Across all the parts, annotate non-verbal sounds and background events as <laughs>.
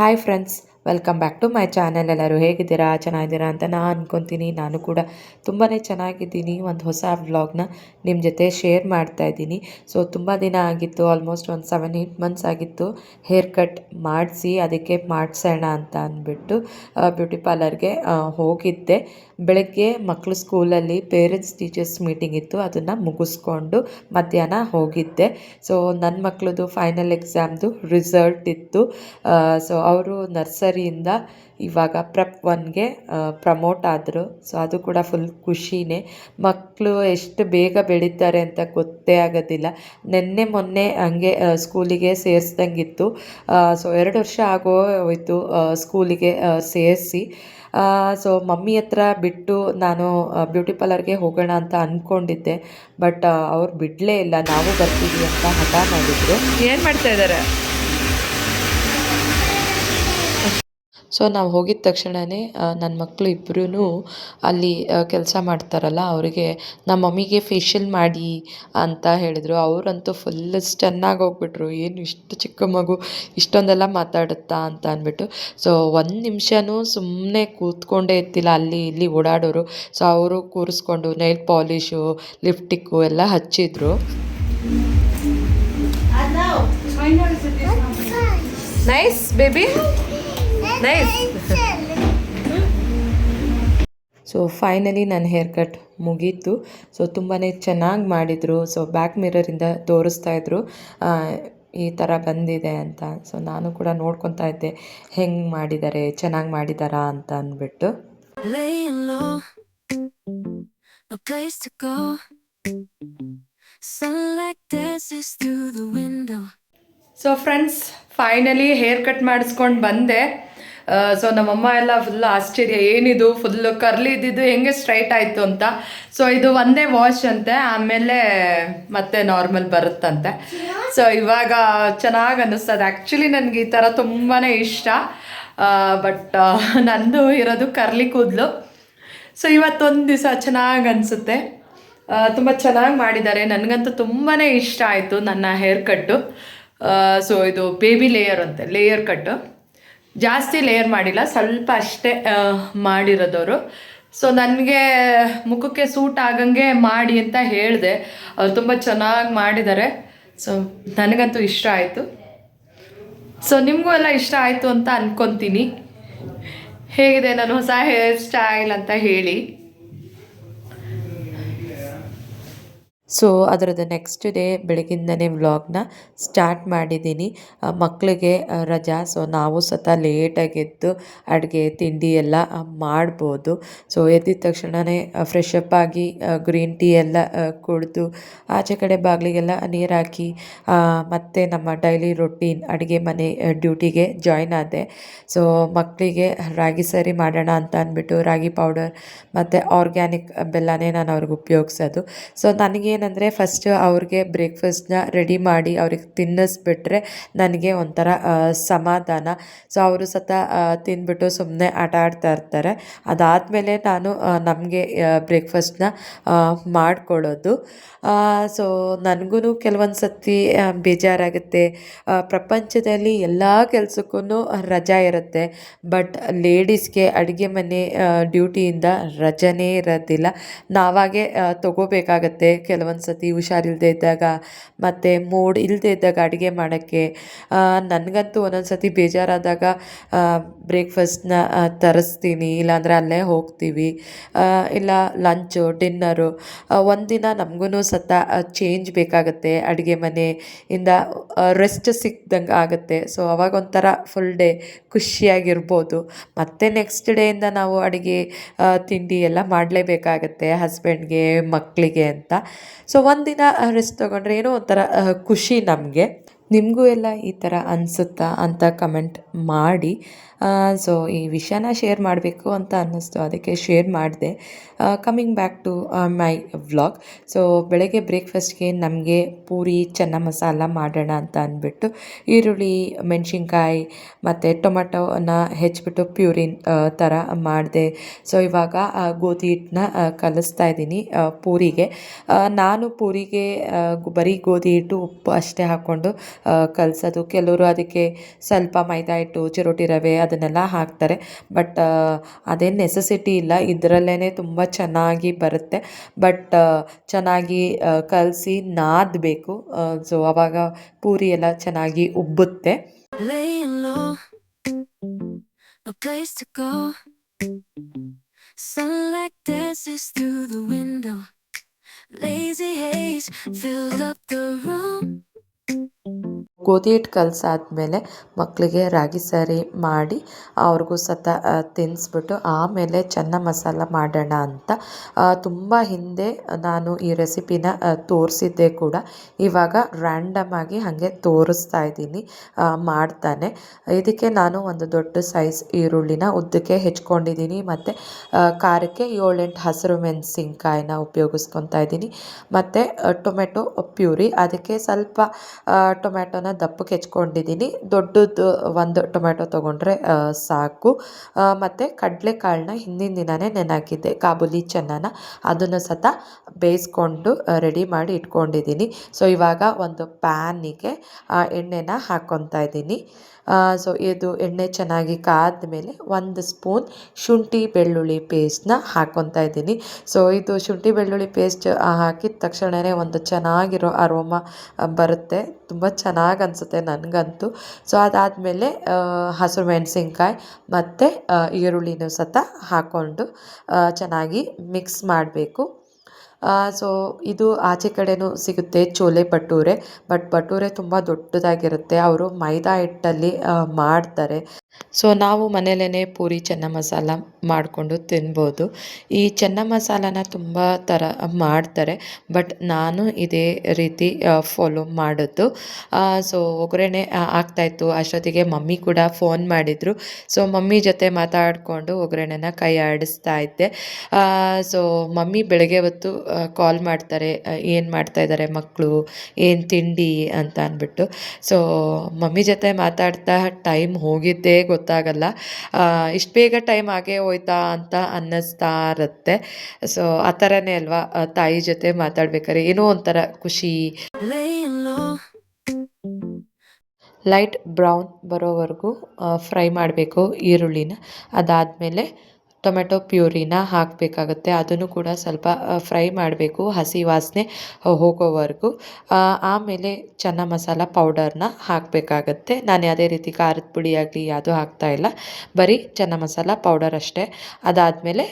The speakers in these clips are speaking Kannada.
Hi friends welcome back to my channel ಎಲ್ಲರೂ ಹೇಗಿದ್ದೀರಾ? ಚೆನ್ನಾಗಿದ್ದೀರಾ ಅಂತ ನಾನು ಅಂದ್ಕೊತೀನಿ ನಾನು ಕೂಡ ತುಂಬಾ ಚೆನ್ನಾಗಿದ್ದೀನಿ. ಒಂದು ಹೊಸ ವ್ಲಾಗ್ನ ನಿಮ್ಮ ಜೊತೆ ಶೇರ್ ಮಾಡ್ತಾ ಇದ್ದೀನಿ. ಸೊ ತುಂಬ ದಿನ ಆಗಿತ್ತು. ಆಲ್ಮೋಸ್ಟ್ ಒಂದು ಸೆವೆನ್ ಏಯ್ಟ್ ಮಂತ್ಸ್ ಆಗಿತ್ತು. ಹೇರ್ ಕಟ್ ಮಾಡಿಸಿ, ಅದಕ್ಕೆ ಮಾಡಿಸೋಣ ಅಂತ ಅಂದ್ಬಿಟ್ಟು ಬ್ಯೂಟಿ ಪಾರ್ಲರ್ಗೆ ಹೋಗಿದ್ದೆ. ಬೆಳಗ್ಗೆ ಮಕ್ಕಳು ಸ್ಕೂಲಲ್ಲಿ ಪೇರೆಂಟ್ಸ್ ಟೀಚರ್ಸ್ ಮೀಟಿಂಗ್ ಇತ್ತು, ಅದನ್ನು ಮುಗಿಸ್ಕೊಂಡು ಮಧ್ಯಾಹ್ನ ಹೋಗಿದ್ದೆ. ಸೊ ನನ್ನ ಮಕ್ಕಳದು ಫೈನಲ್ ಎಕ್ಸಾಮ್ದು ರಿಸಲ್ಟ್ ಇತ್ತು. ಸೊ ಅವರು ನರ್ಸರಿಯಿಂದ ಇವಾಗ ಪ್ರೆಪ್ ಒನ್ಗೆ ಪ್ರಮೋಟ್ ಆದರು. ಸೊ ಅದು ಕೂಡ ಫುಲ್ ಖುಷಿನೇ. ಮಕ್ಕಳು ಎಷ್ಟು ಬೇಗ ಬೆಳೀತಾರೆ ಅಂತ ಗೊತ್ತೇ ಆಗೋದಿಲ್ಲ. ನಿನ್ನೆ ಮೊನ್ನೆ ಹಂಗೆ ಸ್ಕೂಲಿಗೆ ಸೇರಿಸ್ದಂಗಿತ್ತು. ಸೊ ಎರಡು ವರ್ಷ ಆಗೋ ಹೋಯ್ತು ಸ್ಕೂಲಿಗೆ ಸೇರಿಸಿ. ಸೊ ಮಮ್ಮಿ ಹತ್ರ ಬಿಟ್ಟು ನಾನು ಬ್ಯೂಟಿ ಪಾರ್ಲರ್ಗೆ ಹೋಗೋಣ ಅಂತ ಅಂದ್ಕೊಂಡಿದ್ದೆ ಬಟ್ ಅವ್ರು ಬಿಡಲೇ ಇಲ್ಲ, ನಾವು ಬರ್ತೀವಿ ಅಂತ ಹಠ ಮಾಡಿದ್ರು. ಏನು ಮಾಡ್ತಾ ಇದ್ದಾರೆ ಸೊ ನಾವು ಹೋಗಿದ ತಕ್ಷಣವೇ ನನ್ನ ಮಕ್ಕಳು ಇಬ್ಬರೂ ಅಲ್ಲಿ ಕೆಲಸ ಮಾಡ್ತಾರಲ್ಲ ಅವರಿಗೆ ನಮ್ಮ ಮಮ್ಮಿಗೆ ಫೇಶಿಯಲ್ ಮಾಡಿ ಅಂತ ಹೇಳಿದರು. ಅವರಂತೂ ಫುಲ್ ಸ್ಟನ್ನಾಗಿ ಹೋಗ್ಬಿಟ್ರು ಏನು ಇಷ್ಟು ಚಿಕ್ಕ ಮಗು ಇಷ್ಟೊಂದೆಲ್ಲ ಮಾತಾಡುತ್ತಾ? ಅಂತ ಅಂದ್ಬಿಟ್ಟು. ಸೊ ಒಂದು ನಿಮಿಷನೂ ಸುಮ್ಮನೆ ಕೂತ್ಕೊಂಡೇ ಇರ್ತಿಲ್ಲ ಅಲ್ಲಿ ಇಲ್ಲಿ ಓಡಾಡೋರು. ಸೊ ಅವರು ಕೂರಿಸ್ಕೊಂಡು ನೈಲ್ ಪಾಲಿಶು ಲಿಪ್ಟಿಕ್ಕು ಎಲ್ಲ ಹಚ್ಚಿದ್ರು. Nice baby nice so finally ನನ್ನ ಹೇರ್ ಕಟ್ ಮುಗೀತು. ಸೊ ತುಂಬಾ ಚೆನ್ನಾಗಿ ಮಾಡಿದರು. ಸೊ ಬ್ಯಾಕ್ ಮಿರರಿಂದ ತೋರಿಸ್ತಾ ಇದ್ರು. ಆ, ಈ ಥರ ಬಂದಿದೆ ಅಂತ. ಸೊ ನಾನು ಕೂಡ ನೋಡ್ಕೊತಾ ಇದ್ದೆ. ಹೆಂಗೆ ಮಾಡಿದ್ದಾರೆ ಚೆನ್ನಾಗಿ ಮಾಡಿದಾರಾ ಅಂತ ಅಂದ್ಬಿಟ್ಟು. So friends finally hair cut ಮಾಡಿಸ್ಕೊಂಡು ಬಂದೆ. ಸೊ ನಮ್ಮಮ್ಮ ಎಲ್ಲ ಫುಲ್ ಆಶ್ಚರ್ಯ, ಏನಿದು? ಫುಲ್ ಕರ್ಲಿ ಇದ್ದಿದ್ದು ಹೆಂಗೆ ಸ್ಟ್ರೈಟ್ ಆಯಿತು ಅಂತ. ಸೊ ಇದು ಒಂದೇ ವಾಶ್ ಅಂತೆ, ಆಮೇಲೆ ಮತ್ತೆ ನಾರ್ಮಲ್ ಬರುತ್ತಂತೆ. ಸೊ ಇವಾಗ ಚೆನ್ನಾಗಿ ಅನ್ನಿಸ್ತದೆ. ಆ್ಯಕ್ಚುಲಿ ನನಗೆ ಈ ಥರ ತುಂಬಾ ಇಷ್ಟ. ಬಟ್ ನಂದು ಇರೋದು ಕರ್ಲಿ ಕೂದಲು. ಸೊ ಇವತ್ತೊಂದು ದಿವಸ ಚೆನ್ನಾಗಿ ಅನಿಸುತ್ತೆ. ತುಂಬ ಚೆನ್ನಾಗಿ ಮಾಡಿದ್ದಾರೆ. ನನಗಂತೂ ತುಂಬಾ ಇಷ್ಟ ಆಯಿತು ನನ್ನ ಹೇರ್ ಕಟ್ಟು ಸೊ ಇದು ಬೇಬಿ ಲೇಯರ್ ಅಂತೆ ಲೇಯರ್ ಕಟ್ಟು ಜಾಸ್ತಿ ಲೇಯರ್ ಮಾಡಿಲ್ಲ, ಸ್ವಲ್ಪ ಅಷ್ಟೇ ಮಾಡಿರೋದವರು. ಸೊ ನನಗೆ ಮುಖಕ್ಕೆ ಸೂಟ್ ಆಗಂಗೆ ಮಾಡಿ ಅಂತ ಹೇಳಿದೆ. ಅವ್ರು ತುಂಬ ಚೆನ್ನಾಗಿ ಮಾಡಿದ್ದಾರೆ. ಸೊ ನನಗಂತೂ ಇಷ್ಟ ಆಯಿತು. ಸೊ ನಿಮಗೂ ಎಲ್ಲ ಇಷ್ಟ ಆಯಿತು ಅಂತ ಅಂದ್ಕೊತೀನಿ ಹೇಗಿದೆ ನಾನು ಹೊಸ ಹೇರ್ ಸ್ಟೈಲ್ ಅಂತ ಹೇಳಿ. ಸೊ ಅದರದ್ದು ನೆಕ್ಸ್ಟ್ ಡೇ ಬೆಳಗಿಂದನೇ ವ್ಲಾಗ್ನ ಸ್ಟಾರ್ಟ್ ಮಾಡಿದ್ದೀನಿ. ಮಕ್ಕಳಿಗೆ ರಜಾ ಸೊ ನಾವು ಸತ ಲೇಟಾಗೆದ್ದು ಅಡುಗೆ, ತಿಂಡಿ ಎಲ್ಲ ಮಾಡ್ಬೋದು. ಸೊ ಎದ್ದಿದ ತಕ್ಷಣವೇ ಫ್ರೆಶ್ ಅಪ್ ಆಗಿ ಗ್ರೀನ್ ಟೀ ಎಲ್ಲ ಕುಡಿದು, ಆಚೆ ಕಡೆ ಬಾಗಿಲಿಗೆಲ್ಲ ನೀರು ಹಾಕಿ ಮತ್ತು ನಮ್ಮ ಡೈಲಿ ರೊಟೀನ್ ಅಡುಗೆ ಮನೆ ಡ್ಯೂಟಿಗೆ ಜಾಯ್ನ್ ಆದೆ. ಸೊ ಮಕ್ಕಳಿಗೆ ರಾಗಿ ಸರಿ ಮಾಡೋಣ ಅಂತ ಅಂದ್ಬಿಟ್ಟು ರಾಗಿ ಪೌಡರ್ ಮತ್ತು ಆರ್ಗ್ಯಾನಿಕ್ ಬೆಲ್ಲನೇ ನಾನು ಅವ್ರಿಗೆ ಉಪಯೋಗಿಸೋದು. ಸೊ ನನಗೇನಂದರೆ ಫಸ್ಟ್ ಅವ್ರಿಗೆ ಬ್ರೇಕ್ಫಾಸ್ಟ್ನ ರೆಡಿ ಮಾಡಿ ಅವ್ರಿಗೆ ತಿನ್ನಿಸ್ಬಿಟ್ರೆ ನನಗೆ ಒಂಥರ ಸಮಾಧಾನ. ಸೊ ಅವರು ಸತ ತಿಂದ್ಬಿಟ್ಟು ಸುಮ್ಮನೆ ಆಟ ಆಡ್ತಾ ಇರ್ತಾರೆ. ಅದಾದಮೇಲೆ ನಾನು ನಮಗೆ ಬ್ರೇಕ್ಫಾಸ್ಟ್ನ ಮಾಡಿಕೊಳ್ಳೋದು ಸೊ ನನಗೂ ಕೆಲವೊಂದು ಸತಿ ಬೇಜಾರಾಗುತ್ತೆ. ಪ್ರಪಂಚದಲ್ಲಿ ಎಲ್ಲ ಕೆಲಸಕ್ಕೂ ರಜಾ ಇರುತ್ತೆ. ಬಟ್ ಲೇಡೀಸ್ಗೆ ಅಡುಗೆ ಮನೆ ಡ್ಯೂಟಿಯಿಂದ ರಜನೇ ಇರೋದಿಲ್ಲ. ನಾವಾಗೆ ತಗೋಬೇಕಾಗತ್ತೆ. ಕೆಲವೊಂದು ಸತಿ ಹುಷಾರಿಲ್ಲದೆ ಇದ್ದಾಗ ಮತ್ತು ಮೂಡ್ ಇಲ್ಲದೆ ಇದ್ದಾಗ ಅಡುಗೆ ಮಾಡೋಕ್ಕೆ ನನಗಂತೂ ಒಂದೊಂದು ಸತಿ ಬೇಜಾರಾದಾಗ ಬ್ರೇಕ್ಫಾಸ್ಟ್ನ ತರಿಸ್ತೀನಿ, ಇಲ್ಲಾಂದರೆ ಅಲ್ಲೇ ಹೋಗ್ತೀವಿ. ಇಲ್ಲ ಲಂಚು ಡಿನ್ನರು ಒಂದಿನ ನಮಗೂ ಸತ ಚೇಂಜ್ ಬೇಕಾಗುತ್ತೆ ಅಡುಗೆ ಮನೆಯಿಂದ ರೆಸ್ಟ್ ಸಿಕ್ದಂಗೆ ಆಗುತ್ತೆ. ಸೊ ಅವಾಗ ಒಂಥರ ಫುಲ್ ಡೇ ಖುಷಿಯಾಗಿರ್ಬೋದು. ಮತ್ತು ನೆಕ್ಸ್ಟ್ ಡೇಯಿಂದ ನಾವು ಅಡುಗೆ ತಿಂಡಿ ಎಲ್ಲ ಮಾಡಲೇಬೇಕಾಗತ್ತೆ ಹಸ್ಬೆಂಡ್ಗೆ ಮಕ್ಕಳಿಗೆ ಅಂತ. ಸೊ ಒಂದಿನ ರೆಸ್ಟ್ ತೊಗೊಂಡ್ರೆ ಏನೋ ಒಂಥರ ಖುಷಿ ನಮಗೆ. ನಿಮಗೂ ಎಲ್ಲ ಈ ಥರ ಅನಿಸುತ್ತಾ ಅಂತ ಕಮೆಂಟ್ ಮಾಡಿ. ಸೊ ಈ ವಿಷಯನ ಶೇರ್ ಮಾಡಬೇಕು ಅಂತ ಅನ್ನಿಸ್ತು. ಅದಕ್ಕೆ ಶೇರ್ ಮಾಡಿದೆ. Coming back to my vlog so ಬೆಳಗ್ಗೆ ಬ್ರೇಕ್ಫಾಸ್ಟ್ಗೆ ನಮಗೆ ಪೂರಿ ಚೆನ್ನ ಮಸಾಲ ಮಾಡೋಣ ಅಂತ ಅಂದ್ಬಿಟ್ಟು ಈರುಳ್ಳಿ, ಮೆಣಸಿನ್ಕಾಯಿ ಮತ್ತು ಟೊಮೆಟೊನ ಹೆಚ್ಚಿಬಿಟ್ಟು ಪ್ಯೂರಿನ್ ಥರ ಮಾಡಿದೆ. ಸೊ ಇವಾಗ ಗೋಧಿ ಹಿಟ್ಟನ್ನ ಕಲಿಸ್ತಾ ಇದ್ದೀನಿ ಪೂರಿಗೆ. ನಾನು ಪೂರಿಗೆ ಬರೀ ಗೋಧಿ ಹಿಟ್ಟು, ಉಪ್ಪು ಅಷ್ಟೇ ಹಾಕ್ಕೊಂಡು ಕಲಿಸೋದು. ಕೆಲವರು ಅದಕ್ಕೆ ಸ್ವಲ್ಪ ಮೈದಾ ಹಿಟ್ಟು, ಚಿರೋಟಿ ರವೆ ಅದನ್ನೆಲ್ಲ ಹಾಕ್ತಾರೆ. ಬಟ್ ಅದೇನು ನೆಸೆಸಿಟಿ ಇಲ್ಲ. ಇದರಲ್ಲೇ ತುಂಬ ಚೆನ್ನಾಗಿ ಬರುತ್ತೆ. ಬಟ್ ಚೆನ್ನಾಗಿ ಕಲಸಿ ನಾದಬೇಕು. ಸೊ ಅವಾಗ ಪೂರಿ ಎಲ್ಲ ಚೆನ್ನಾಗಿ ಉಬ್ಬುತ್ತೆ. ಗೋಧಿ ಹಿಟ್ಟು ಕಲಸಾದ್ಮೇಲೆ ಮಕ್ಕಳಿಗೆ ರಾಗಿ ಸರಿ ಮಾಡಿ ಅವ್ರಿಗೂ ಸತ ತಿನ್ನಿಸ್ಬಿಟ್ಟು ಆಮೇಲೆ ಚೆನ್ನ ಮಸಾಲ ಮಾಡೋಣ ಅಂತ. ತುಂಬ ಹಿಂದೆ ನಾನು ಈ ರೆಸಿಪಿನ ತೋರಿಸಿದ್ದೆ ಕೂಡ ಇವಾಗ ರ್ಯಾಂಡಮ್ ಆಗಿ ಹಾಗೆ ತೋರಿಸ್ತಾ ಇದ್ದೀನಿ ಮಾಡ್ತಾನೆ. ಇದಕ್ಕೆ ನಾನು ಒಂದು ದೊಡ್ಡ ಸೈಜ್ ಈರುಳ್ಳಿನ ಉದ್ದಕ್ಕೆ ಹೆಚ್ಕೊಂಡಿದ್ದೀನಿ ಮತ್ತು ಖಾರಕ್ಕೆ ಏಳೆಂಟು ಹಸಿರು ಮೆಣಸಿನ್ಕಾಯಿನ ಉಪಯೋಗಿಸ್ಕೊತಾ ಇದ್ದೀನಿ. ಮತ್ತು ಟೊಮೆಟೊ ಪ್ಯೂರಿ, ಅದಕ್ಕೆ ಸ್ವಲ್ಪ ಟೊಮೆಟೊನ ದಪ್ಪಕ್ಕೆ ಹೆಚ್ಕೊಂಡಿದ್ದೀನಿ. ದೊಡ್ಡದು ಒಂದು ಟೊಮ್ಯಾಟೊ ತೊಗೊಂಡ್ರೆ ಸಾಕು. ಮತ್ತು ಕಡಲೆಕಾಳನ್ನ ಹಿಂದಿನ ದಿನವೇ ನೆನಾಕಿದ್ದೆ, ಕಾಬೂಲಿ ಚೆನ್ನನ. ಅದನ್ನು ಸತ ಬೇಯಿಸ್ಕೊಂಡು ರೆಡಿ ಮಾಡಿ ಇಟ್ಕೊಂಡಿದ್ದೀನಿ. ಸೊ, ಇವಾಗ ಒಂದು ಪ್ಯಾನಿಗೆ ಎಣ್ಣೆನ ಹಾಕ್ಕೊತಾ ಇದ್ದೀನಿ. ಸೊ ಇದು ಎಣ್ಣೆ ಚೆನ್ನಾಗಿ ಕಾದ ಮೇಲೆ ಒಂದು ಸ್ಪೂನ್ ಶುಂಠಿ ಬೆಳ್ಳುಳ್ಳಿ ಪೇಸ್ಟ್ನ ಹಾಕ್ಕೊತಾ ಇದ್ದೀನಿ. ಸೊ ಇದು ಶುಂಠಿ ಬೆಳ್ಳುಳ್ಳಿ ಪೇಸ್ಟ್ ಹಾಕಿದ ತಕ್ಷಣವೇ ಒಂದು ಚೆನ್ನಾಗಿರೋ ಅರೋಮ ಬರುತ್ತೆ. ತುಂಬ ಚೆನ್ನಾಗಿ ಅನಿಸುತ್ತೆ ನನಗಂತೂ. ಸೊ ಅದಾದಮೇಲೆ ಹಸಿರು ಮೆಣಸಿನ್ಕಾಯಿ ಮತ್ತು ಈರುಳ್ಳಿನೂ ಸತ ಹಾಕ್ಕೊಂಡು ಚೆನ್ನಾಗಿ ಮಿಕ್ಸ್ ಮಾಡಬೇಕು. ಸೊ ಇದು ಆಚೆ ಕಡೆಯೂ ಸಿಗುತ್ತೆ ಚೋಲೆ ಭಟೂರೆ ಬಟ್ ಭಟೂರೆ ತುಂಬ ದೊಡ್ಡದಾಗಿರುತ್ತೆ. ಅವರು ಮೈದಾ ಹಿಟ್ಟಲ್ಲಿ ಮಾಡ್ತಾರೆ. ಸೊ ನಾವು ಮನೆಯಲ್ಲೇ ಪೂರಿ, ಚೆನ್ನ ಮಸಾಲ ಮಾಡಿಕೊಂಡು ತಿನ್ಬೋದು. ಈ ಚೆನ್ನ ಮಸಾಲನ ತುಂಬ ಥರ ಮಾಡ್ತಾರೆ ಬಟ್ ನಾನು ಇದೇ ರೀತಿ ಫಾಲೋ ಮಾಡೋದು. ಸೊ ಒಗ್ಗರಣೆ ಆಗ್ತಾಯಿತ್ತು. ಅಷ್ಟೊತ್ತಿಗೆ ಮಮ್ಮಿ ಕೂಡ ಫೋನ್ ಮಾಡಿದರು. ಸೊ ಮಮ್ಮಿ ಜೊತೆ ಮಾತಾಡಿಕೊಂಡು ಒಗ್ಗರಣೆನ ಕೈ ಆಡಿಸ್ತಾ ಇದ್ದೆ ಸೊ ಮಮ್ಮಿ ಬೆಳಗ್ಗೆ ಹೊತ್ತು ಕಾಲ್ ಮಾಡ್ತಾರೆ ಏನು ಮಾಡ್ತಾ ಇದ್ದಾರೆ ಮಕ್ಕಳು ಏನು ತಿಂಡಿ ಅಂತ ಅಂದ್ಬಿಟ್ಟು. ಸೊ ಮಮ್ಮಿ ಜೊತೆ ಮಾತಾಡ್ತಾ ಟೈಮ್ ಹೋಗಿದ್ದೇ ಗೊತ್ತಾಗಲ್ಲ. ಇಷ್ಟು ಬೇಗ ಟೈಮ್ ಆಗೇ ಹೋಯ್ತಾ ಅಂತ ಅನ್ನಿಸ್ತಾ ಇರುತ್ತೆ. ಸೊ ಆ ಥರನೇ ಅಲ್ವಾ? ತಾಯಿ ಜೊತೆ ಮಾತಾಡ್ಬೇಕಾದ್ರೆ ಏನೋ ಒಂಥರ ಖುಷಿ. ಲೈಟ್ ಬ್ರೌನ್ ಬರೋವರೆಗೂ ಫ್ರೈ ಮಾಡಬೇಕು ಈರುಳ್ಳಿನ. ಅದಾದಮೇಲೆ ಟೊಮೆಟೊ ಪ್ಯೂರಿನ ಹಾಕಬೇಕಾಗುತ್ತೆ. ಅದನ್ನು ಕೂಡ ಸ್ವಲ್ಪ ಫ್ರೈ ಮಾಡಬೇಕು ಹಸಿ ವಾಸನೆ ಹೋಗೋವರೆಗೂ. ಆಮೇಲೆ ಚೆನ್ನ ಮಸಾಲ ಪೌಡರ್ನ ಹಾಕಬೇಕಾಗತ್ತೆ. ನಾನು ಯಾವುದೇ ರೀತಿ ಖಾರದ ಪುಡಿ ಆಗಲಿ ಹಾಕ್ತಾ ಇಲ್ಲ. ಬರೀ ಚೆನ್ನ ಮಸಾಲ ಪೌಡರ್ ಅಷ್ಟೇ. ಅದಾದಮೇಲೆ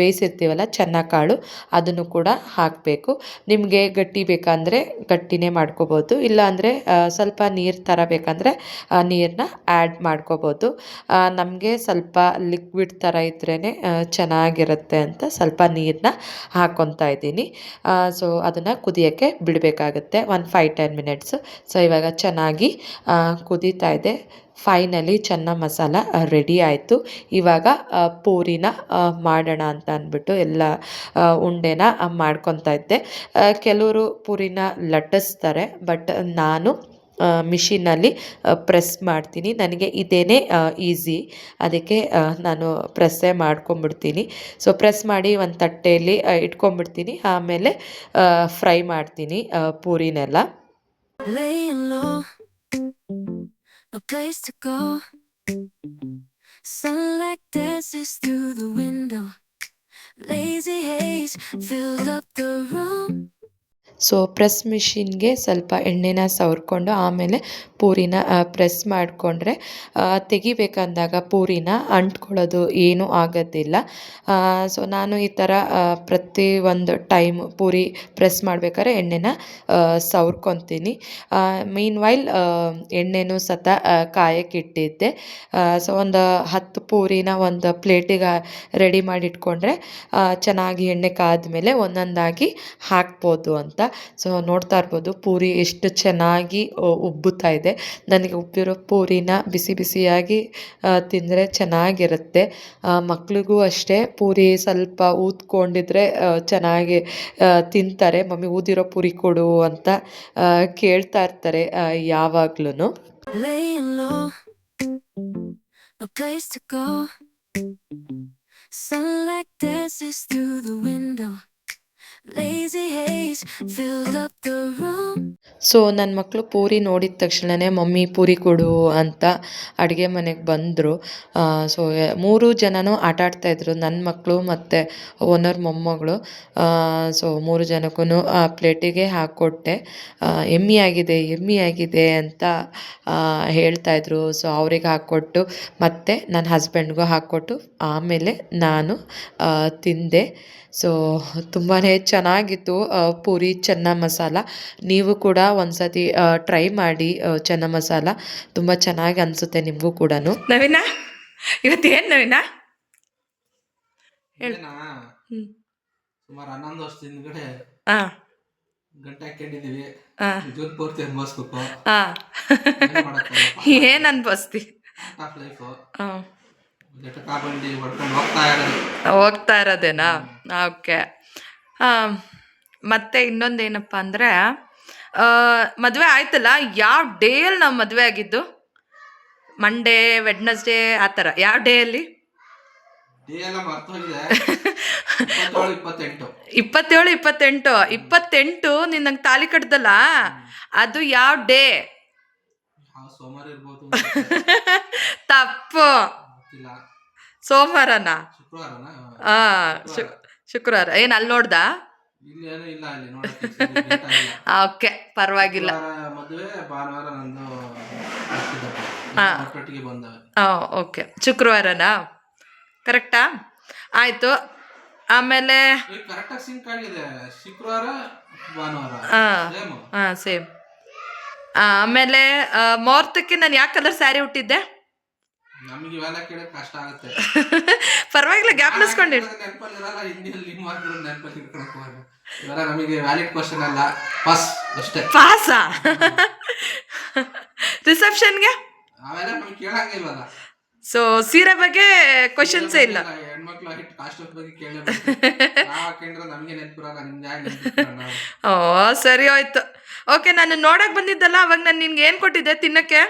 ಬೇಯಿಸಿರ್ತೀವಲ್ಲ ಚೆನ್ನ ಕಾಳು, ಅದನ್ನು ಕೂಡ ಹಾಕಬೇಕು. ನಿಮಗೆ ಗಟ್ಟಿ ಬೇಕಂದರೆ ಗಟ್ಟಿನೇ ಮಾಡ್ಕೋಬೋದು. ಇಲ್ಲಾಂದರೆ ಸ್ವಲ್ಪ ನೀರು ಥರ ಬೇಕಂದರೆ ನೀರನ್ನ ಆ್ಯಡ್ ಮಾಡ್ಕೋಬೋದು. ನಮಗೆ ಸ್ವಲ್ಪ ಲಿಕ್ವಿಡ್ ಥರ ಇದ್ರೇ ಚೆನ್ನಾಗಿರುತ್ತೆ ಅಂತ ಸ್ವಲ್ಪ ನೀರನ್ನ ಹಾಕ್ಕೊತಾ ಇದ್ದೀನಿ. ಸೊ, ಅದನ್ನು ಕುದಿಯೋಕ್ಕೆ ಬಿಡಬೇಕಾಗುತ್ತೆ. ಒಂದು ಫೈವ್ ಟೆನ್ ಮಿನಿಟ್ಸು ಸೊ, ಇವಾಗ ಚೆನ್ನಾಗಿ ಕುದೀತಾ ಇದೆ. ಫೈನಲಿ ಚೆನ್ನ ಮಸಾಲ ರೆಡಿ ಆಯಿತು. ಇವಾಗ ಪೂರಿನ ಮಾಡೋಣ ಅಂತ ಅಂದ್ಬಿಟ್ಟು ಎಲ್ಲ ಉಂಡೆನ ಮಾಡ್ಕೊತಾ ಇದ್ದೆ. ಕೆಲವರು ಪೂರಿನ ಲಟ್ಟಿಸ್ತಾರೆ, ಬಟ್ ನಾನು ಮಿಷಿನಲ್ಲಿ ಪ್ರೆಸ್ ಮಾಡ್ತೀನಿ. ನನಗೆ ಇದೇನೆ ಈಸಿ. ಅದಕ್ಕೆ ನಾನು ಪ್ರೆಸ್ಸೇ ಮಾಡ್ಕೊಂಬಿಡ್ತೀನಿ. ಸೊ, ಪ್ರೆಸ್ ಮಾಡಿ ಒಂದು ತಟ್ಟೆಯಲ್ಲಿ ಇಟ್ಕೊಂಬಿಡ್ತೀನಿ. ಆಮೇಲೆ ಫ್ರೈ ಮಾಡ್ತೀನಿ ಪೂರಿನೆಲ್ಲ. ಸೊ ಪ್ರೆಸ್ ಮಿಷಿನ್ಗೆ ಸ್ವಲ್ಪ ಎಣ್ಣೆನ ಸವರ್ಕೊಂಡು ಆಮೇಲೆ ಪೂರಿನ ಪ್ರೆಸ್ ಮಾಡಿಕೊಂಡ್ರೆ ತೆಗಿಬೇಕಂದಾಗ ಪೂರಿನ ಅಂಟ್ಕೊಳ್ಳೋದು ಏನೂ ಆಗೋದಿಲ್ಲ. ಸೊ ನಾನು ಈ ಥರ ಪ್ರತಿ ಒಂದು ಟೈಮ್ ಪೂರಿ ಪ್ರೆಸ್ ಮಾಡ್ಬೇಕಾದ್ರೆ ಎಣ್ಣೆನ ಸವರ್ಕೊತೀನಿ. ಮೀನ್ ವೈಲ್ ಎಣ್ಣೆನೂ ಸತ ಕಾಯಕ್ಕೆ ಇಟ್ಟಿದ್ದೆ. ಸೊ ಒಂದು ಹತ್ತು ಪೂರಿನ ಒಂದು ಪ್ಲೇಟಿಗೆ ರೆಡಿ ಮಾಡಿ ಇಟ್ಕೊಂಡ್ರೆ ಚೆನ್ನಾಗಿ ಎಣ್ಣೆ ಕಾದ ಮೇಲೆ ಒಂದೊಂದಾಗಿ ಹಾಕ್ಬೋದು ಅಂತ. ಸೊ ನೋಡ್ತಾ ಇರ್ಬೋದು, ಪೂರಿ ಎಷ್ಟು ಚೆನ್ನಾಗಿ ಉಬ್ಬುತ್ತಾ ಇದೆ ನನಗೆ ಉಬ್ಬಿರೋ ಪೂರಿನ ಬಿಸಿ ಬಿಸಿಯಾಗಿ ತಿಂದರೆ ಚೆನ್ನಾಗಿರುತ್ತೆ ಮಕ್ಳಿಗೂ ಅಷ್ಟೇ ಪೂರಿ ಸ್ವಲ್ಪ ಊದ್ಕೊಂಡಿದ್ರೆ ಚೆನ್ನಾಗಿ ತಿಂತಾರೆ ಮಮ್ಮಿ ಊದಿರೋ ಪೂರಿ ಕೊಡು ಅಂತ ಕೇಳ್ತಾ ಇರ್ತಾರೆ ಯಾವಾಗ್ಲೂ a place to go. Sunlight dances through the window. So ನನ್ನ ಮಕ್ಕಳು ಪೂರಿ ನೋಡಿದ ತಕ್ಷಣನೇ, ಮಮ್ಮಿ, ಪೂರಿ ಕೊಡು ಅಂತ ಅಡುಗೆ ಮನೆಗೆ ಬಂದರು. ಸೊ ಮೂರು ಜನನೂ ಆಟ ಆಡ್ತಾಯಿದ್ರು ನನ್ನ ಮಕ್ಕಳು ಮತ್ತು ಓನರ್ ಮೊಮ್ಮಗಳು. ಸೊ ಮೂರು ಜನಕ್ಕೂ ಆ, ಪ್ಲೇಟಿಗೆ ಹಾಕ್ಕೊಟ್ಟೆ ಎಮ್ಮಿ ಆಗಿದೆ ಎಮ್ಮಿ ಆಗಿದೆ ಅಂತ ಹೇಳ್ತಾಯಿದ್ರು ಸೊ ಅವ್ರಿಗೆ ಹಾಕ್ಕೊಟ್ಟು ಮತ್ತು ನನ್ನ ಹಸ್ಬೆಂಡ್ಗೂ ಹಾಕ್ಕೊಟ್ಟು ಆಮೇಲೆ ನಾನು ತಿಂದೆ. ಸೊ ತುಂಬಾ ಚೆನ್ನಾಗಿತ್ತು ಪೂರಿ ಚೆನ್ನ ಮಸಾಲ. ನೀವು ಕೂಡ ಒಂದು ಸತಿ ಟ್ರೈ ಮಾಡಿ ಚೆನ್ನ ಮಸಾಲ. ತುಂಬ ಚೆನ್ನಾಗಿ ಅನಿಸುತ್ತೆ ನಿಮಗೂ ಕೂಡ ನವೀನ? ಇವತ್ತೇನು ನವೀನ. ಸುಮಾರು ಹನ್ನೊಂದು ವರ್ಷದ ಹಿಂದ್ಗಡೆ ಹಾಂ ಗಂಟೆ ಹಾಕೊಂಡಿದೀವಿ ಹಾಂ ಜೂನ್ ಪೂರ್ತಿ ಅನ್ಭವಿಸ್ಬೇಕು. ಹಾಂ ಏನ್ ಮಾಡಕ್ಕಾಗಲ್ಲ. ಹೋಗ್ತಾ ಇರೋದು. ಹೋಗ್ತಾ ಇರೋದೇನಾ? ಓಕೆ. ಮತ್ತೆ ಇನ್ನೊಂದೇನಪ್ಪ ಅಂದರೆ ಮದುವೆ ಆಯ್ತಲ್ಲ ಯಾವ ಡೇಯಲ್ಲಿ ನಾವು ಮದುವೆ ಆಗಿದ್ದು? ಮಂಡೇ ವೆಡ್ನಸ್ಡೇ ಆ ಥರ. ಯಾವ ಡೇಯಲ್ಲಿ ಡೇ ಅಲ್ಲಿ ಇಪ್ಪತ್ತೇಳು ಇಪ್ಪತ್ತೆಂಟು. ಇಪ್ಪತ್ತೆಂಟು. ನೀನು ನಂಗೆ ತಾಲಿ ಕಟ್ದಲ್ಲ? ಅದು ಯಾವ ಡೇ? <laughs> ತಪ್ಪು. ಸೋಮವಾರನಾ? ಹಾಂ. ಶುಕ್ರವಾರ. ಏನ್ ಅಲ್ಲಿ ನೋಡ್ದ. ಓಕೆ ಪರವಾಗಿಲ್ಲ. ಓಕೆ. ಶುಕ್ರವಾರನಾ? ಕರೆಕ್ಟಾ? ಆಯ್ತು. ಆಮೇಲೆ. ಸೇಮ್? ಹಾಂ ಆಮೇಲೆ ಮುಹೂರ್ತಕ್ಕೆ ನಾನು ಯಾವ ಕಲರ್ ಸ್ಯಾರಿ ಹುಟ್ಟಿದ್ದೆ ನಮಗೆ ಇವೆಲ್ಲ ಕೇಳಕ್ ಕಷ್ಟ ಆಗುತ್ತೆ. ಪರವಾಗಿಲ್ಲ ಗ್ಯಾಪ್ ನೆನಪಲ್ಲಿರಲ್ಲ ಹಿಂದಿಯಲ್ಲಿ ನಿಮ್ಮ ಹಾಕಿರೋ ನೆನಪಲ್ಲಿ ಇಟ್ಕೊಳಕ್ ಹೋಗಲ್ಲ. ಇವೆಲ್ಲ ನಮಗೆ ವ್ಯಾಲಿಡ್ ಕ್ವಶನ್ ಅಲ್ಲ. ಪಾಸ್ ಅಷ್ಟೇ. ಪಾಸಾ ರಿಸೆಪ್ಷನ್ಗೆ ಅವೆಲ್ಲ ನಮ್ಗೆ ಕೇಳಂಗಿಲ್ವಲ್ಲ ಸೊ ಸೀರೆ ಬಗ್ಗೆ ಕ್ವಶನ್ಸೇ ಇಲ್ಲ. ಹೆಣ್ಮಕ್ಳು ಹಿಟ್ಟು ಕಾಸ್ಟ್ ಬಗ್ಗೆ ಕೇಳಬೇಕು. <laughs> ನಾವ್ ಹಾಕೊಂಡ್ರೆ ನಮ್ಗೆ ನೆನಪಿರಲ್ಲ ನಿಮ್ಗೆ ಯಾಕೆ ನೆನಪಿರಲ್ಲ ಓ ಸರಿ ಹೋಯ್ತು. ಓಕೆ ನಾನು ನೋಡಕ್ ಬಂದಿದ್ದಲ್ಲ ಅವಾಗ ನಾನು ನಿನ್ಗೆ ಏನು ಕೊಟ್ಟಿದ್ದೆ ತಿನ್ನಕ್ಕೆ?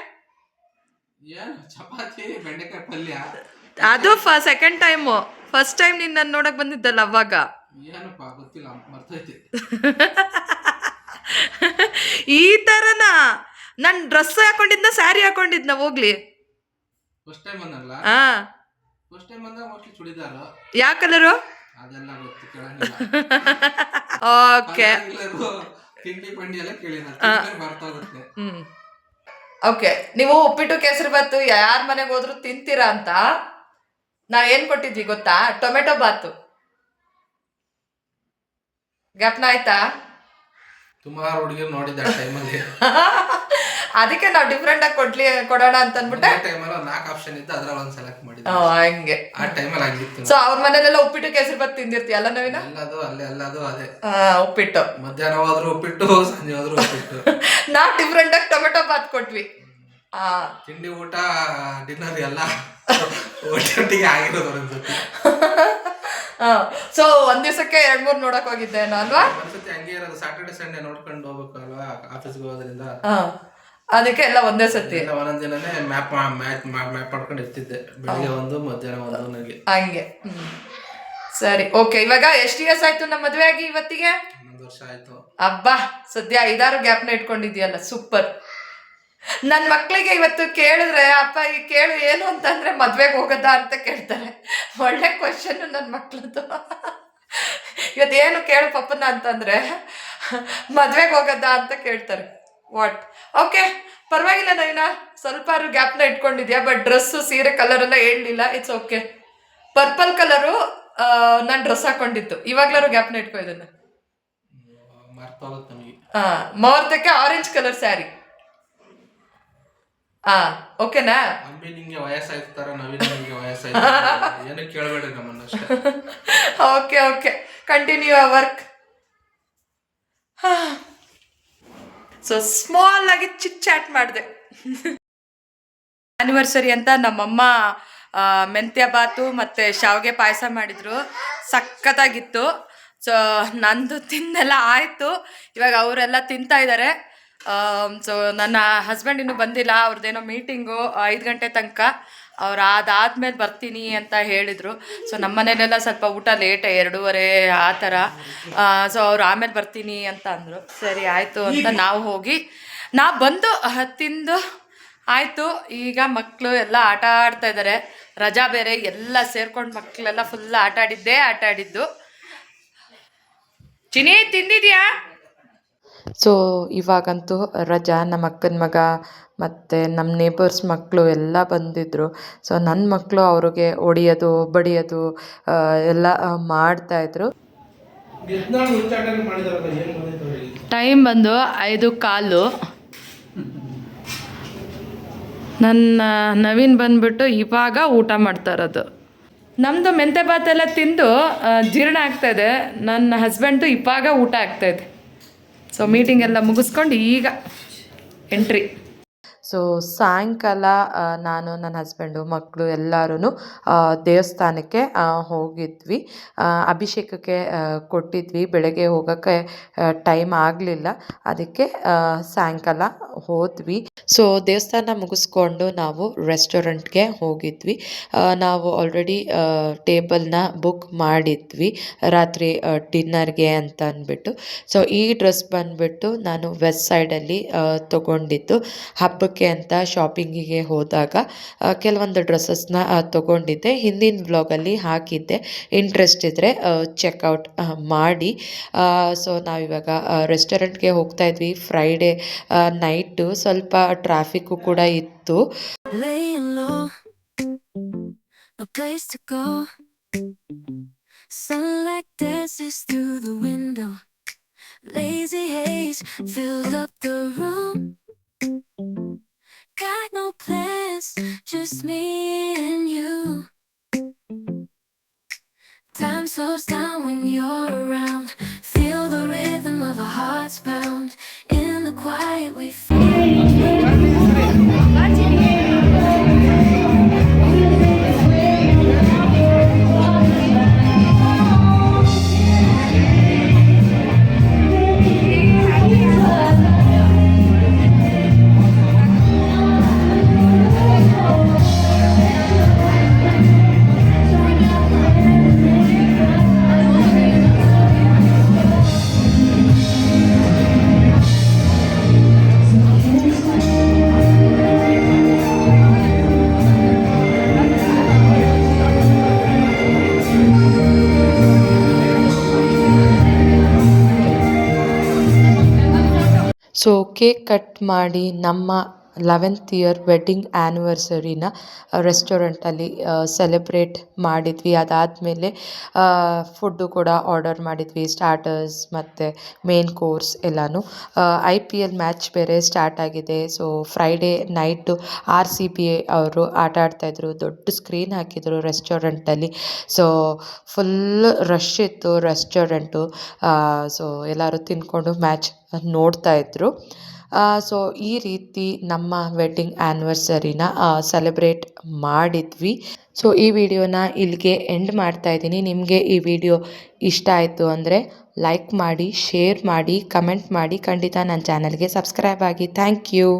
ಏನು ಚಪಾತಿ ಬೆಂಡೆಕಾಯಿ ಪಲ್ಯ? ಅದು ಸೆಕೆಂಡ್ ಟೈಮ್ ಫಸ್ಟ್ ಟೈಮ್ ನೀನು ನಾನು ನೋಡಕ್ ಬಂದಿದ್ದಲ್ಲ ಅವಾಗ. ಏನಪ್ಪ ಗೊತ್ತಿಲ್ಲ ಮರ್ತೈತಿ <laughs> ಈ ತರನ ನನ್ ಡ್ರೆಸ್ ಹಾಕೊಂಡಿದ್ನ ಸ್ಯಾರಿ ಹಾಕೊಂಡಿದ್ನ ಹೋಗ್ಲಿ. ಫಸ್ಟ್ ಟೈಮ್ ಬಂದಲ್ಲ ಹಾ. ಫಸ್ಟ್ ಟೈಮ್ ಬಂದಾಗ ಮೋಸ್ಟ್ಲಿ ಚುಡಿದಾರು. ಯಾವ ಕಲರು ಅದೆಲ್ಲ ಗೊತ್ತು ಕೇಳಂಗಿಲ್ಲ ಓಕೆ ಎಲ್ಲರೂ ತಿಂಡಿ ಪಂಡಿ ಎಲ್ಲ ಕೇಳಿಲ್ಲ ಬರ್ತೋಗುತ್ತೆ ಹ್ಮ್. ಓಕೆ ನೀವು ಉಪ್ಪಿಟ್ಟು ಕೇಸರಿ ಬಾತು ಯಾರ ಮನೆಗೆ ಹೋದ್ರು ತಿಂತೀರಾ ಅಂತ ನಾವ್ ಏನ್ ಕೊಟ್ಟಿದ್ವಿ ಗೊತ್ತಾ? ಟೊಮೆಟೊ ಬಾತು ಜ್ಞಾಪನ ಆಯ್ತಾ? ಸುಮಾರು ಹುಡುಗಿ ನೋಡಿದ್ದೆ ಆ ಟೈಮಲ್ಲಿ <laughs> ಅದಕ್ಕೆ ನಾವು ಡಿಫ್ರೆಂಟ್ ಆಗಿ ಕೊಡ್ಲಿ ಕೊಡೋಣ ಅಂತ ಅಂದ್ಬಿಟ್ಟೆ. ಟೈಮಲ್ಲಿ ನಾಲ್ಕು ಆಪ್ಷನ್ ಇತ್ತು ಅದ್ರಲ್ಲಿ ಒಂದು ಸೆಲೆಕ್ಟ್ ಮಾಡಿದ್ದೆ. ಓ, ಹಂಗೆ. ಆ ಟೈಮಲ್ಲಿ ಆಗಿತ್ತು ಸೊ ಅವ್ರ ಮನೇಲೆಲ್ಲ ಉಪ್ಪಿಟ್ಟು ಕೇಸರಿ ಬಾತ್ ತಿಂದಿರ್ತೀಯಲ್ಲ ನವೀನ? ಎಲ್ಲದು ಅಲ್ಲೇ ಎಲ್ಲದು ಅದೇ. ಉಪ್ಪಿಟ್ಟು. ಮಧ್ಯಾಹ್ನ ಹೋದ್ರು ಉಪ್ಪಿಟ್ಟು ಸಂಜೆ ಹೋದ್ರು ಉಪ್ಪಿಟ್ಟು. <laughs> ನಾವ್ ಡಿಫ್ರೆಂಟ್ ಆಗಿ ಟೊಮೆಟೊ ಬಾತ್ ಕೊಟ್ವಿ. ಆ. ತಿಂಡಿ ಊಟ ಡಿನ್ನರ್ ಎಲ್ಲ ಒಟ್ಟಿಗೆ ಆಗಿರೋದು ಒಂದ್ಸತಿ ಸೊ <laughs> ಒಂದ್ ದಿವಸಕ್ಕೆ ಎರಡ್ ಮೂರ್ ನೋಡಕ್ ಹೋಗಿದ್ದೆ ಅಲ್ವಾ? ಅನ್ಸುತ್ತೆ ಹಂಗೆ ಇರೋದು ಸಾಟರ್ಡೆ ಸಂಡೇ ನೋಡ್ಕೊಂಡು ಹೋಗ್ಬೇಕು ಅಲ್ವಾ ಆಫೀಸ್ಗೆ ಹೋಗೋದ್ರಿಂದ. ಅದಕ್ಕೆ ಎಲ್ಲ ಒಂದೇ ಸತಿ. ಎಲ್ಲ ಒಂದೊಂದ್ ದಿನನೇ ಮ್ಯಾಪ್ ಮ್ಯಾಪ್ ಮ್ಯಾಪ್ ಮಾಡ್ಕೊಂಡು ಇರ್ತಿದ್ದೆ. ಬೆಳಿಗ್ಗೆ ಒಂದು ಮಧ್ಯಾಹ್ನ ಒಂದು ನನಗೆ ಹಂಗೆ. ಹ್ಮ್. ಸರಿ ಓಕೆ ಇವಾಗ ಎಷ್ಟು ಇಯರ್ಸ್ ಆಯ್ತು ನಮ್ಮ ಮದುವೆ ಆಗಿ ಇವತ್ತಿಗೆ? ಹನ್ನೊಂದು ವರ್ಷ ಆಯ್ತು. ಅಬ್ಬಾ ಸದ್ಯ ಐದಾರು ಗ್ಯಾಪ್ನ ಇಟ್ಕೊಂಡಿದ್ಯಲ್ಲ ಸೂಪರ್ ನನ್ನ ಮಕ್ಕಳಿಗೆ ಇವತ್ತು ಕೇಳಿದ್ರೆ ಅಪ್ಪ ಈ ಕೇಳು ಏನು ಅಂತಂದ್ರೆ ಮದ್ವೆಗೆ ಹೋಗದ ಅಂತ ಕೇಳ್ತಾರೆ. ಒಳ್ಳೆ ಕ್ವಶನ್ ನನ್ನ ಮಕ್ಳದ್ದು. ಇವತ್ತು ಏನು ಕೇಳು ಪಪ್ಪನ ಅಂತಂದ್ರೆ ಮದ್ವೆಗೆ ಹೋಗದ ಅಂತ ಕೇಳ್ತಾರೆ. ವಾಟ್ ಓಕೆ ಪರವಾಗಿಲ್ಲ ನೈನ ಸ್ವಲ್ಪ ಗ್ಯಾಪ್ನ ಇಟ್ಕೊಂಡಿದ್ಯಾ? ಬಟ್ ಡ್ರೆಸ್ಸು ಸೀರೆ ಕಲರ್ ಎಲ್ಲ ಹೇಳಲಿಲ್ಲ ಇಟ್ಸ್ ಓಕೆ ಪರ್ಪಲ್ ಕಲರು ನಾನು ಡ್ರೆಸ್ ಹಾಕೊಂಡಿತ್ತು ಇವಾಗ್ಲಾರು ಗ್ಯಾಪ್ನ ಇಟ್ಕೊ ಇದನ್ನ. ಹಾ ಮುಹೂರ್ತಕ್ಕೆ ಆರೆಂಜ್ ಕಲರ್ ಸ್ಯಾರಿ ಹಾ ಓಕೆನಾ ಅಂಬಿ ನಿಂಗೆ ನವೀನ ನಿಂಗೆ <laughs> ನಮ್ಮನ್ನ okay okay continue our work so small ಆಗಿ ಚಿಟ್ ಚಾಟ್ ಮಾಡಿದೆ. ಆನಿವರ್ಸರಿ ಅಂತ ನಮ್ಮಮ್ಮ ಮೆಂತ್ಯ ಬಾತು ಮತ್ತೆ ಶಾವಿಗೆ ಪಾಯಸ ಮಾಡಿದ್ರು. ಸಖತ್ತಾಗಿತ್ತು. ಸೊ ನಂದು ತಿಂದೆಲ್ಲ ಆಯ್ತು. ಇವಾಗ ಅವರೆಲ್ಲ ತಿಂತಾ ಇದ್ದಾರೆ ಸೊ ನನ್ನ ಹಸ್ಬೆಂಡ್ ಇನ್ನೂ ಬಂದಿಲ್ಲ. ಅವ್ರದ್ದೇನೋ ಮೀಟಿಂಗು ಐದು ಗಂಟೆ ತನಕ. ಅವ್ರು ಅದಾದ್ಮೇಲೆ ಬರ್ತೀನಿ ಅಂತ ಹೇಳಿದರು. ಸೊ ನಮ್ಮ ಮನೇಲೆಲ್ಲ ಸ್ವಲ್ಪ ಊಟ ಲೇಟ್ ಎರಡೂವರೆ ಆ ಥರ. ಸೊ ಅವ್ರು ಆಮೇಲೆ ಬರ್ತೀನಿ ಅಂತ ಅಂದರು. ಸರಿ ಆಯಿತು ಅಂತ ನಾವು ಹೋಗಿ ನಾ ಬಂದು ತಿಂದು ಆಯಿತು. ಈಗ ಮಕ್ಕಳು ಎಲ್ಲ ಆಟ ಆಡ್ತಾ ಇದ್ದಾರೆ ರಜಾ ಬೇರೆ ಎಲ್ಲ ಸೇರ್ಕೊಂಡು ಮಕ್ಕಳೆಲ್ಲ ಫುಲ್ ಆಟ ಆಡಿದ್ದೇ ಆಟ ಆಡಿದ್ದು. ಚಿನಿ ತಿಂದಿದ್ಯಾ? ಸೊ ಇವಾಗಂತೂ ರಜಾ ನಮ್ಮ ಅಕ್ಕನ ಮಗ ಮತ್ತು ನಮ್ಮ ನೇಬರ್ಸ್ ಮಕ್ಕಳು ಎಲ್ಲ ಬಂದಿದ್ದರು ಸೊ ನನ್ನ ಮಕ್ಕಳು ಅವ್ರಿಗೆ ಹೊಡಿಯೋದು ಬಡಿಯೋದು ಎಲ್ಲ ಮಾಡ್ತಾಯಿದ್ರು ಟೈಮ್ ಬಂದು ಐದು ಕಾಲು. ನನ್ನ ನವೀನ್ ಬಂದ್ಬಿಟ್ಟು ಇವಾಗ ಊಟ ಮಾಡ್ತಾ ಇರೋದು. ನಮ್ಮದು ಮೆಂತೆ ಭಾತ್ ಎಲ್ಲ ತಿಂದು ಜೀರ್ಣ ಜೀರ್ಣ ಆಗ್ತಾಯಿದೆ ನನ್ನ ಹಸ್ಬೆಂಡ್ದು ಇವಾಗ ಊಟ ಆಗ್ತಾಯಿದೆ ಸೊ ಮೀಟಿಂಗ್ ಎಲ್ಲ ಮುಗಿಸ್ಕೊಂಡು ಈಗ ಎಂಟ್ರಿ ಸೊ ಸಾಯಂಕಾಲ ನಾನು ನನ್ನ ಹಸ್ಬೆಂಡು ಮಕ್ಕಳು ಎಲ್ಲರೂ ದೇವಸ್ಥಾನಕ್ಕೆ ಹೋಗಿದ್ವಿ. ಅಭಿಷೇಕಕ್ಕೆ ಕೊಟ್ಟಿದ್ವಿ. ಬೆಳಗ್ಗೆ ಹೋಗೋಕ್ಕೆ ಟೈಮ್ ಆಗಲಿಲ್ಲ. ಅದಕ್ಕೆ ಸಾಯಂಕಾಲ ಹೋದ್ವಿ. ಸೊ ದೇವಸ್ಥಾನ ಮುಗಿಸ್ಕೊಂಡು ನಾವು ರೆಸ್ಟೋರೆಂಟ್ಗೆ ಹೋಗಿದ್ವಿ. ನಾವು ಆಲ್ರೆಡಿ ಟೇಬಲ್ನ ಬುಕ್ ಮಾಡಿದ್ವಿ. ರಾತ್ರಿ ಡಿನ್ನರ್ಗೆ ಅಂತ ಅಂದ್ಬಿಟ್ಟು ಸೊ ಈ ಡ್ರೆಸ್ ಬಂದ್ಬಿಟ್ಟು ನಾನು ವೆಸ್ಟ್ ಸೈಡಲ್ಲಿ ತೊಗೊಂಡಿದ್ದು. ಹಬ್ಬಕ್ಕೆ ಅಂತ ಶಾಪಿಂಗಿಗೆ ಹೋದಾಗ ಕೆಲವೊಂದು ಡ್ರೆಸ್ಸಸ್ನ ತೊಗೊಂಡಿದ್ದೆ. ಹಿಂದಿನ ಬ್ಲಾಗಲ್ಲಿ ಹಾಕಿದ್ದೆ. ಇಂಟ್ರೆಸ್ಟ್ ಇದ್ದರೆ ಚೆಕ್ಔಟ್ ಮಾಡಿ. ಸೊ ನಾವಿವಾಗ ರೆಸ್ಟೋರೆಂಟ್ಗೆ ಹೋಗ್ತಾ ಇದ್ವಿ. ಫ್ರೈಡೇ ನೈಟು ಸ್ವಲ್ಪ ಟ್ರಾಫಿಕ್ಕು ಕೂಡ ಇತ್ತು. Lazy haze up the room. Got no plans, just me and you. Time slows down when you're around. Feel the rhythm of our hearts pound. In the quiet, we cake cut ಮಾಡಿ ನಮ್ಮ ಲೆವೆಂತ್ ಇಯರ್ ವೆಡ್ಡಿಂಗ್ ಆ್ಯನಿವರ್ಸರಿನ ರೆಸ್ಟೋರೆಂಟಲ್ಲಿ ಸೆಲೆಬ್ರೇಟ್ ಮಾಡಿದ್ವಿ. ಅದಾದಮೇಲೆ ಫುಡ್ಡು ಕೂಡ ಆರ್ಡರ್ ಮಾಡಿದ್ವಿ. ಸ್ಟಾರ್ಟರ್ಸ್ ಮತ್ತು ಮೇನ್ ಕೋರ್ಸ್ ಎಲ್ಲನೂ. ಐ ಪಿ ಎಲ್ ಮ್ಯಾಚ್ ಬೇರೆ ಸ್ಟಾರ್ಟ್ ಆಗಿದೆ. So, Friday night R C B ಅವರು ಆಟ ಆಡ್ತಾಯಿದ್ರು ದೊಡ್ಡ ಸ್ಕ್ರೀನ್ ಹಾಕಿದ್ರು ರೆಸ್ಟೋರೆಂಟಲ್ಲಿ. ಸೊ, ಫುಲ್ ರಶ್ ಇತ್ತು ರೆಸ್ಟೋರೆಂಟು. ಸೊ, ಎಲ್ಲರೂ ತಿನ್ಕೊಂಡು ಮ್ಯಾಚ್ ನೋಡ್ತಾ ಇದ್ರು. ಸೊ ಈ ರೀತಿ ನಮ್ಮ ವೆಡ್ಡಿಂಗ್ ಆ್ಯನಿವರ್ಸರಿನ ಸೆಲೆಬ್ರೇಟ್ ಮಾಡಿದ್ವಿ. ಸೊ ಈ ವಿಡಿಯೋನ ಇಲ್ಲಿಗೆ ಎಂಡ್ ಮಾಡ್ತಾ ಇದ್ದೀನಿ. ನಿಮಗೆ ಈ ವಿಡಿಯೋ ಇಷ್ಟ ಆಯಿತು ಅಂದರೆ ಲೈಕ್ ಮಾಡಿ ಶೇರ್ ಮಾಡಿ ಕಮೆಂಟ್ ಮಾಡಿ ಖಂಡಿತ ನನ್ನ ಚಾನಲ್ಗೆ ಸಬ್ಸ್ಕ್ರೈಬ್ ಆಗಿ. Thank you